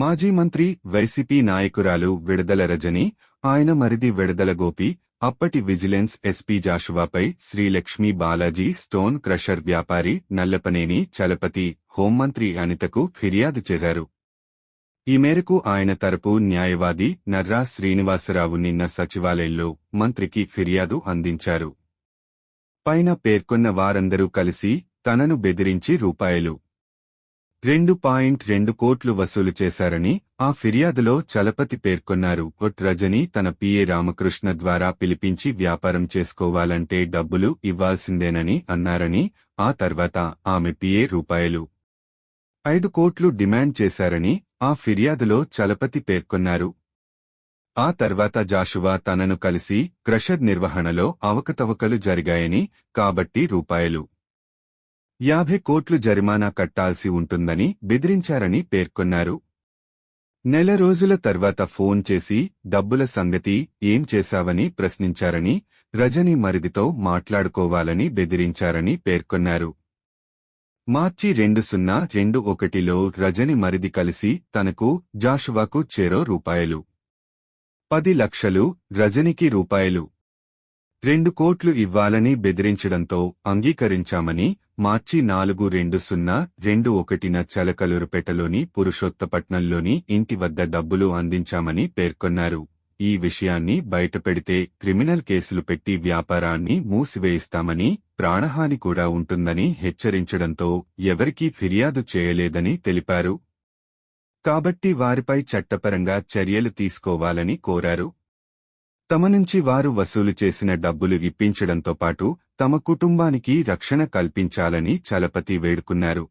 మాజీ మంత్రి వైసీపీ నాయకురాలు విడదల రజని ఆయన మరిది విడదల గోపి అప్పటి విజిలెన్స్ ఎస్పీ జాషువాపై శ్రీలక్ష్మీ బాలాజీ స్టోన్ క్రషర్ వ్యాపారి నల్లపనేని చలపతి హోంమంత్రి అనితకు ఫిర్యాదు చేశారు. ఈ మేరకు ఆయన తరపు న్యాయవాది నర్రా శ్రీనివాసరావు నిన్న సచివాలయంలో మంత్రికి ఫిర్యాదు అందించారు. పైన పేర్కొన్న వారందరూ కలిసి తనను బెదిరించి రూపాయలు రెండు పాయింట్ రెండు కోట్లు వసూలు చేశారని ఆ ఫిర్యాదులో చలపతి పేర్కొన్నారు. కొట్ రజని తన పిఏ రామకృష్ణ ద్వారా పిలిపించి వ్యాపారం చేసుకోవాలంటే డబ్బులు ఇవ్వాల్సిందేనని అన్నారని ఆ తర్వాత ఆమె పిఏ రూపాయలు ఐదు కోట్లు డిమాండ్ చేశారని ఆ ఫిర్యాదులో చలపతి పేర్కొన్నారు. ఆ తర్వాత జాషువా తనను కలిసి క్రషర్ నిర్వహణలో అవకతవకలు జరిగాయని కాబట్టి రూపాయలు యాభై కోట్లు జరిమానా కట్టాల్సి ఉంటుందని బెదిరించారని పేర్కొన్నారు. నెల రోజుల తర్వాత ఫోన్ చేసి డబ్బుల సంగతి ఏం చేశావని ప్రశ్నించారని రజని మరిదితో మాట్లాడుకోవాలని బెదిరించారని పేర్కొన్నారు. మార్చి రెండు సున్నా రెండు ఒకటిలో రజని మరిది కలిసి తనకు జాషువాకు చేరో రూపాయలు. పది లక్షలు రజనికి రూపాయలు. రెండు కోట్లు ఇవ్వాలని బెదిరించడంతో అంగీకరించామని మార్చి నాలుగు రెండు సున్నా రెండు ఒకటిన చలకలూరుపేటలోని పురుషోత్తపట్నంలోని ఇంటి వద్ద డబ్బులు అందించామని పేర్కొన్నారు. ఈ విషయాన్ని బయటపెడితే క్రిమినల్ కేసులు పెట్టి వ్యాపారాన్ని మూసివేయిస్తామని ప్రాణహాని కూడా ఉంటుందని హెచ్చరించడంతో ఎవరికీ ఫిర్యాదు చేయలేదని తెలిపారు. కాబట్టి వారిపై చట్టపరంగా చర్యలు తీసుకోవాలని కోరారు. తమ నుంచి వారు వసూలు చేసిన డబ్బులు ఇప్పించడంతో పాటు తమ కుటుంబానికి రక్షణ కల్పించాలని చలపతి వేడుకున్నారు.